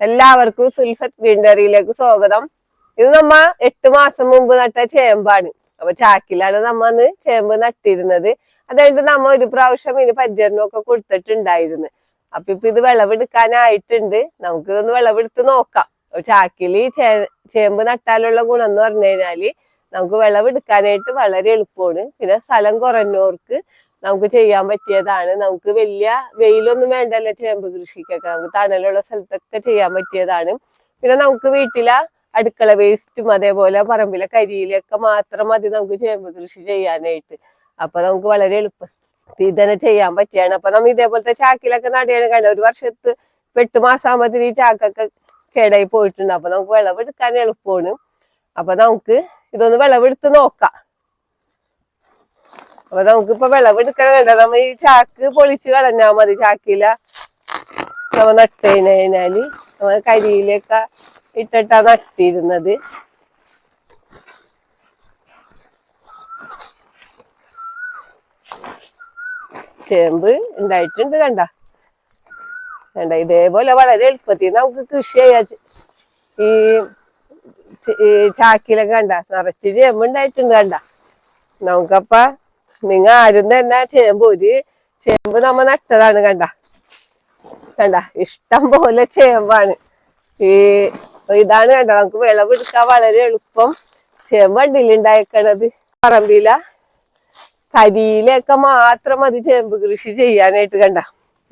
എല്ലാവർക്കും സുൽഫത്ത് ഗ്രീൻഡറിയിലേക്ക് സ്വാഗതം. ഇത് നമ്മ എട്ട് മാസം മുമ്പ് നട്ട ചേമ്പാണ്. അപ്പൊ ചാക്കിലാണ് നമ്മ അന്ന് ചേമ്പ് നട്ടിരുന്നത്. അതായത് നമ്മ ഒരു പ്രാവശ്യം ഇതിന് പരിചരണമൊക്കെ കൊടുത്തിട്ടുണ്ടായിരുന്നു. അപ്പൊ ഇപ്പൊ ഇത് വിളവെടുക്കാനായിട്ടുണ്ട്. നമുക്ക് ഇതൊന്ന് വിളവെടുത്ത് നോക്കാം. ചാക്കിൽ ചേ ചേമ്പ് നട്ടാലുള്ള ഗുണം എന്ന് പറഞ്ഞു കഴിഞ്ഞാൽ നമുക്ക് വിളവെടുക്കാനായിട്ട് വളരെ എളുപ്പമാണ്. പിന്നെ സ്ഥലം കുറഞ്ഞവർക്ക് നമുക്ക് ചെയ്യാൻ പറ്റിയതാണ്. നമുക്ക് വലിയ വെയിലൊന്നും വേണ്ടല്ലോ ചേമ്പ് കൃഷിക്കൊക്കെ. നമുക്ക് തണലുള്ള സ്ഥലത്തൊക്കെ ചെയ്യാൻ പറ്റിയതാണ്. പിന്നെ നമുക്ക് വീട്ടിലെ അടുക്കള വേസ്റ്റും അതേപോലെ പറമ്പിലെ കരിയിലൊക്കെ മാത്രം മതി നമുക്ക് ചേമ്പ് കൃഷി ചെയ്യാനായിട്ട്. അപ്പൊ നമുക്ക് വളരെ എളുപ്പത്തിൽ ഇതന്നെ ചെയ്യാൻ പറ്റിയാണ്. അപ്പൊ നമ്മ ഇതേപോലത്തെ ചാക്കിലൊക്കെ നടിയാണ് കണ്ടത്. ഒരു വർഷത്ത് എട്ട് മാസം ആകുമ്പോഴത്തേന് ഈ ചാക്കൊക്കെ കേടായി പോയിട്ടുണ്ട്. അപ്പൊ നമുക്ക് വിളവെടുക്കാൻ എളുപ്പമാണ്. അപ്പൊ നമുക്ക് ഇതൊന്ന് വിളവെടുത്ത് നോക്കാം. അപ്പൊ നമുക്കിപ്പൊ വിളവെടുക്കാൻ വേണ്ട. നമ്മ ഈ ചാക്ക് പൊളിച്ച് കളഞ്ഞാ മതി. ചാക്കില നമ്മ നട്ട് കഴിഞ്ഞാൽ നമ്മ കരിയിലൊക്കെ ഇട്ടിട്ടാ നട്ടിരുന്നത്. ചേമ്പ് ഉണ്ടായിട്ടുണ്ട് കണ്ട? കണ്ട? ഇതേപോലെ വളരെ എളുപ്പത്തിൽ നമുക്ക് കൃഷി ചെയ്യാ. ഈ ചാക്കിലൊക്കെ കണ്ട? നിറച്ച് ചേമ്പ് ഉണ്ടായിട്ടുണ്ട് കണ്ട? നമുക്കപ്പ നിങ്ങ ആരും തന്നെ ചേമ്പ് ഒരു ചേമ്പ് നമ്മ നട്ടതാണ് കണ്ട. കണ്ട ഇഷ്ടം പോലെ ചേമ്പാണ്. ഈ ഇതാണ് കണ്ട നമുക്ക് വിളവെടുക്കാൻ വളരെ എളുപ്പം. ചേമ്പ് വണ്ടിയിലുണ്ടായിക്കണത്. പറമ്പില കരിയിലൊക്കെ മാത്രം മതി ചേമ്പ് കൃഷി ചെയ്യാനായിട്ട് കണ്ട.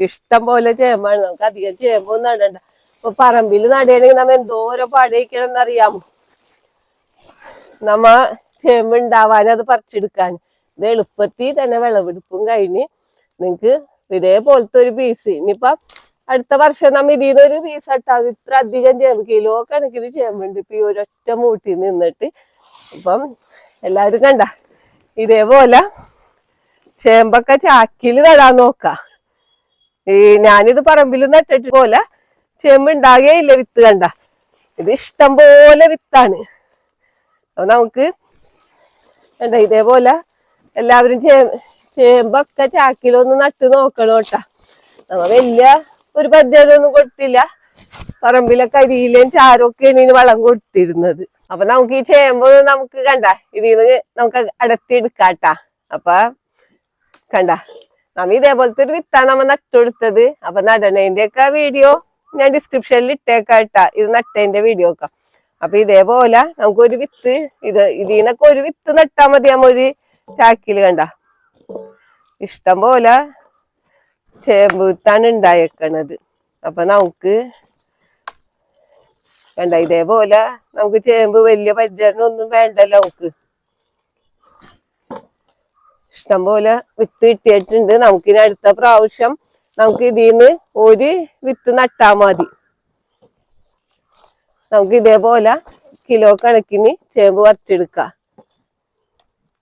ഇഷ്ടം പോലെ ചേമ്പാണ് നമുക്ക് അധികം ചേമ്പൊന്നും നടണ്ട ഇപ്പൊ പറമ്പിൽ നടയണെങ്കിൽ നമ്മ എന്തോരം പാടയിക്കണം എന്നറിയാമോ നമ്മ ചേമ്പ് ഉണ്ടാവാൻ അത് പറിച്ചെടുക്കാൻ. ഇത് എളുപ്പത്തിൽ തന്നെ വിളവെടുപ്പും കഴിഞ്ഞ് നിങ്ങൾക്ക് ഇതേപോലത്തെ ഒരു പീസ് ഇനിയിപ്പം അടുത്ത വർഷം നമ്മ നിന്ന് ഒരു പീസ് ഇട്ടാൽ ഇത്ര അധികം ചേമ്പ് കിലോ കണക്കിന് ചേമ്പുണ്ട് ഇപ്പൊ ഈ ഒരൊറ്റ മൂട്ടി നിന്നിട്ട് അപ്പം എല്ലാവരും കണ്ട ഇതേപോലെ ചേമ്പൊക്കെ ചാക്കിൽ നടാൻ നോക്കാം. ഈ ഞാനിത് പറമ്പിൽ നട്ടിട്ട് പോലെ ചേമ്പ് ഇല്ല വിത്ത് കണ്ട. ഇത് ഇഷ്ടം പോലെ വിത്താണ്. അപ്പൊ നമുക്ക് കണ്ട ഇതേപോലെ എല്ലാവരും ചേ ചേമ്പൊക്കെ ചാക്കിലൊന്ന് നട്ട് നോക്കണം കേട്ടാ. നമ്മ വലിയ ഒരു പരിചയമൊന്നും കൊടുത്തില്ല. പറമ്പിലെ കരിയിലേയും ചാരൊക്കെയാണ് ഇതിന് വളം കൊടുത്തിരുന്നത്. അപ്പൊ നമുക്ക് ഈ ചേമ്പ് നമുക്ക് കണ്ട ഇതിന്ന് നമുക്ക് അടത്തിയെടുക്കാട്ടാ അപ്പൊ കണ്ട നമ്മ ഇതേപോലത്തെ ഒരു വിത്താണ് നമ്മ നട്ടുകൊടുത്തത് അപ്പൊ നടണേന്റെ ഒക്കെ വീഡിയോ ഞാൻ ഡിസ്ക്രിപ്ഷനിൽ ഇട്ടേക്കാട്ടാ ഇത് നട്ടതിന്റെ വീഡിയോ ഒക്കെ. അപ്പൊ ഇതേപോലെ നമുക്കൊരു വിത്ത് ഇത് ഇതിനൊക്കെ ഒരു വിത്ത് നട്ടാ മതി. നമ്മ ഒരു ചാക്കിൽ കണ്ട. ഇഷ്ടം പോലെ ചേമ്പ് വിത്താണ് ഉണ്ടായേക്കണത്. അപ്പൊ നമുക്ക് കണ്ട ഇതേപോലെ നമുക്ക് ചേമ്പ് വലിയ പരിചരണം ഒന്നും വേണ്ടല്ലോ നമുക്ക്. ഇഷ്ടം പോലെ വിത്ത് കിട്ടിയിട്ടുണ്ട്. നമുക്കിനി അടുത്ത പ്രാവശ്യം നമുക്ക് ഇതിന്ന് ഒരു വിത്ത് നട്ടാ മതി. നമുക്ക് ഇതേപോലെ കിലോ കണക്കിന് ചേമ്പ് പറിച്ചെടുക്കാം.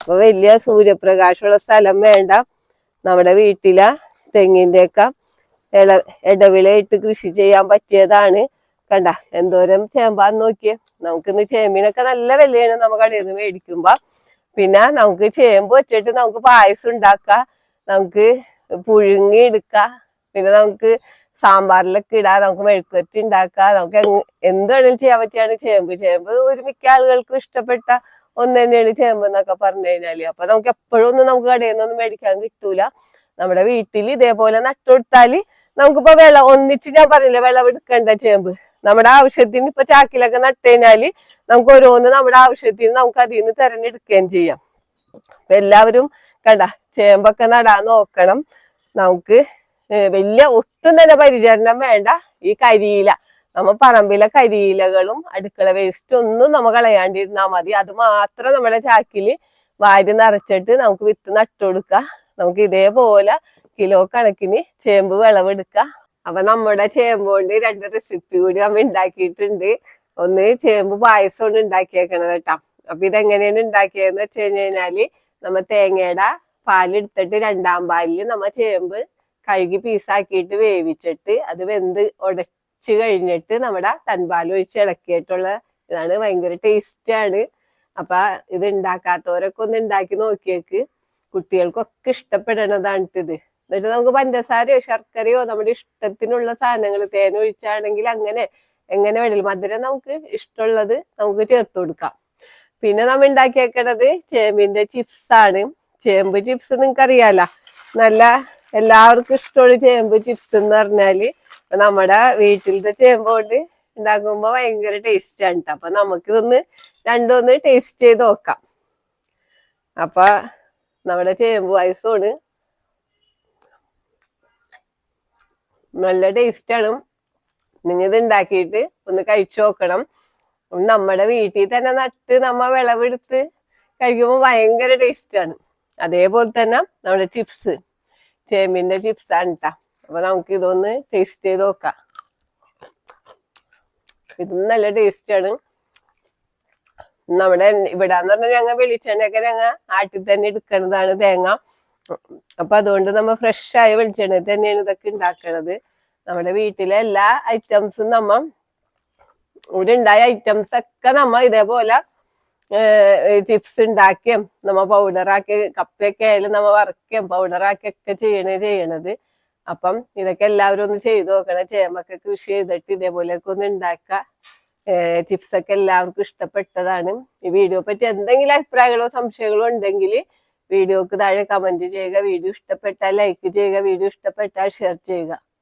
അപ്പൊ വലിയ സൂര്യപ്രകാശമുള്ള സ്ഥലം വേണ്ട. നമ്മുടെ വീട്ടിലെ തെങ്ങിന്റെ ഒക്കെ ഇള ഇടവിളയിട്ട് കൃഷി ചെയ്യാൻ പറ്റിയതാണ്. കണ്ട എന്തോരം ചേമ്പാന്ന് നോക്കിയേ. നമുക്കിന്ന് ചേമ്പിനൊക്കെ നല്ല വിലയാണ് നമുക്ക് കടയിൽ നിന്ന് മേടിക്കുമ്പോ. പിന്നെ നമുക്ക് ചേമ്പ് വെച്ചിട്ട് നമുക്ക് പായസം ഉണ്ടാക്കാം നമുക്ക് പുഴുങ്ങി എടുക്കാം പിന്നെ നമുക്ക് സാമ്പാറിലൊക്കെ ഇടാം നമുക്ക് മെഴുക്കുവറ്റി ഉണ്ടാക്കാം നമുക്ക് എന്ത് വേണേലും ചെയ്യാൻ പറ്റിയാണ് ചേമ്പ്. ചേമ്പ് ഒരു മിക്ക ആളുകൾക്കും ഇഷ്ടപ്പെട്ട ഒന്ന് തന്നെയാണ് ചേമ്പ് എന്നൊക്കെ പറഞ്ഞു കഴിഞ്ഞാൽ. അപ്പൊ നമുക്ക് എപ്പോഴും ഒന്നും നമുക്ക് കടയിൽ നിന്നൊന്നും മേടിക്കാൻ കിട്ടൂല. നമ്മുടെ വീട്ടിൽ ഇതേപോലെ നട്ടുകൊടുത്താൽ നമുക്കിപ്പോ വെള്ളം ഒന്നിച്ച് ഞാൻ പറഞ്ഞില്ല വെള്ളം എടുക്കേണ്ട ചേമ്പ്. നമ്മുടെ ആവശ്യത്തിന് ഇപ്പൊ ചാക്കിലൊക്കെ നട്ടു കഴിഞ്ഞാൽ നമുക്ക് ഓരോന്ന് നമ്മുടെ ആവശ്യത്തിന് നമുക്ക് അതിൽ നിന്ന് തെരഞ്ഞെടുക്കുകയും ചെയ്യാം. അപ്പൊ എല്ലാവരും കണ്ട ചേമ്പൊക്കെ നടാൻ നോക്കണം. നമുക്ക് വലിയ ഒട്ടും തന്നെ പരിചരണം വേണ്ട ഈ കരിയില. നമ്മ പറമ്പിലെ കരിയിലകളും അടുക്കള വേസ്റ്റ് ഒന്നും നമ്മ കളയാണ്ടിരുന്നാ മതി. അത് മാത്രം നമ്മുടെ ചാക്കിൽ വാരി നിറച്ചിട്ട് നമുക്ക് വിത്ത് നട്ടുകൊടുക്കുക നമുക്ക് ഇതേപോലെ കിലോ കണക്കിന് ചേമ്പ് വിളവെടുക്കുക അപ്പൊ നമ്മുടെ ചേമ്പ് കൊണ്ട് രണ്ട് റെസിപ്പി കൂടി നമ്മ ഉണ്ടാക്കിയിട്ടുണ്ട് ഒന്ന് ചേമ്പ് പായസം കൊണ്ട് ഉണ്ടാക്കിയേക്കണത് കേട്ടോ അപ്പൊ ഇതെങ്ങനെയാണ് ഉണ്ടാക്കിയതെന്ന് വെച്ച് കഴിഞ്ഞു കഴിഞ്ഞാൽ നമ്മ തേങ്ങയുടെ പാലെടുത്തിട്ട് രണ്ടാം പാലിൽ നമ്മ ചേമ്പ് കഴുകി പീസാക്കിയിട്ട് വേവിച്ചിട്ട് അത് വെന്ത് ഉടച്ച് കഴിഞ്ഞിട്ട് നമ്മുടെ തൻപാൽ ഒഴിച്ച് ഇളക്കിയിട്ടുള്ള ഇതാണ്. ഭയങ്കര ടേസ്റ്റ് ആണ്. അപ്പൊ ഇത് ഉണ്ടാക്കാത്തവരൊക്കെ ഒന്ന് ഉണ്ടാക്കി നോക്കിയേക്ക്. കുട്ടികൾക്കൊക്കെ ഇഷ്ടപ്പെടണതാണ് ഇത്. എന്നിട്ട് നമുക്ക് പഞ്ചസാരയോ ശർക്കരയോ നമ്മുടെ ഇഷ്ടത്തിനുള്ള സാധനങ്ങൾ തേൻ ഒഴിച്ചാണെങ്കിൽ അങ്ങനെ എങ്ങനെ വേണേലും മധുരം നമുക്ക് ഇഷ്ടമുള്ളത് നമുക്ക് ചേർത്ത് കൊടുക്കാം. പിന്നെ നമ്മൾ ഉണ്ടാക്കിയേക്കണത് ചേമ്പിന്റെ ചിപ്സ് ആണ്. ചേമ്പ് ചിപ്സ് നിങ്ങൾക്ക് അറിയാലോ നല്ല എല്ലാവർക്കും ഇഷ്ടമുള്ള ചേമ്പ് ചിപ്സ് എന്ന് പറഞ്ഞാൽ നമ്മുടെ വീട്ടിലത്തെ ചേമ്പ് കൊണ്ട് ഉണ്ടാക്കുമ്പോ ഭയങ്കര ടേസ്റ്റ് ആണ് കേട്ടോ അപ്പൊ നമുക്കിതൊന്ന് രണ്ടൊന്ന് ടേസ്റ്റ് ചെയ്ത് നോക്കാം. അപ്പൊ നമ്മുടെ ചേമ്പ് പായസമാണ്. നല്ല ടേസ്റ്റ് ആണ്. നിങ്ങൾ ഇത് ഉണ്ടാക്കിയിട്ട് ഒന്ന് കഴിച്ചു നോക്കണം. നമ്മുടെ വീട്ടിൽ തന്നെ നട്ട് നമ്മ വിളവെടുത്ത് കഴിക്കുമ്പോൾ ഭയങ്കര ടേസ്റ്റ് ആണ്. അതേപോലെ തന്നെ നമ്മുടെ ചിപ്സ് ചേമ്പിന്റെ ചിപ്സ് ആണ് കേട്ടോ അപ്പൊ നമുക്ക് ഇതൊന്ന് ടേസ്റ്റ് ചെയ്ത് നോക്കാം. ഇതും നല്ല ടേസ്റ്റാണ് നമ്മുടെ ഇവിടെ എന്ന് പറഞ്ഞാൽ ഞങ്ങൾ വെളിച്ചെണ്ണയൊക്കെ ഞങ്ങൾ ആട്ടിൽ തന്നെ എടുക്കുന്നതാണ് തേങ്ങ. അപ്പൊ അതുകൊണ്ട് നമ്മൾ ഫ്രഷ് ആയ വെളിച്ചെണ്ണ തന്നെയാണ് ഇതൊക്കെ ഉണ്ടാക്കണത്. നമ്മുടെ വീട്ടിലെ എല്ലാ ഐറ്റംസും നമ്മ ഇവിടെ ഉണ്ടായ ഐറ്റംസ് ഒക്കെ നമ്മ ഇതേപോലെ ചിപ്സ് ഉണ്ടാക്കിയും നമ്മ പൗഡറാക്കി കപ്പയൊക്കെ ആയാലും നമ്മ വറക്കുകയും പൗഡറാക്കിയൊക്കെ ചെയ്യണേ ചെയ്യണത്. അപ്പം ഇതൊക്കെ എല്ലാവരും ഒന്ന് ചെയ്തു നോക്കണം. ചേമക്ക കൃഷി ചെയ്തിട്ട് ഇതേപോലെയൊക്കെ ഒന്ന് ഉണ്ടാക്കുക. ചിപ്സ് ഒക്കെ എല്ലാവർക്കും ഇഷ്ടപ്പെട്ടതാണ്. ഈ വീഡിയോ പറ്റി എന്തെങ്കിലും അഭിപ്രായങ്ങളോ സംശയങ്ങളോ ഉണ്ടെങ്കിൽ വീഡിയോക്ക് താഴെ കമന്റ് ചെയ്യുക. വീഡിയോ ഇഷ്ടപ്പെട്ടാൽ ലൈക്ക് ചെയ്യുക. വീഡിയോ ഇഷ്ടപ്പെട്ടാൽ ഷെയർ ചെയ്യുക.